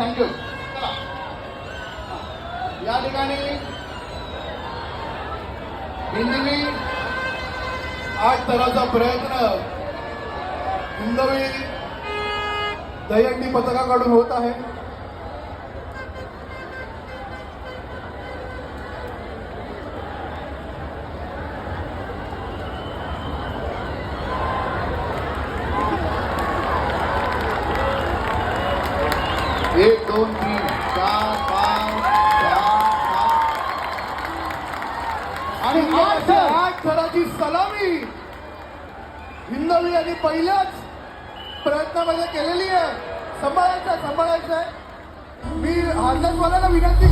Thank you या ठिकाणी हिंदवी आठ तराचा प्रयत्न हिंदवी दहीहंडी पथकाकडून होत आहे. एक दोन तीन चार पाच सात आणि आठ आठ थराची सलामी. हिंदवी यांनी पहिल्याच प्रयत्नामध्ये केलेली आहे. सांभाळायचं सांभाळायचं आहे. मी हार्दसवाल्याला विनंती करतो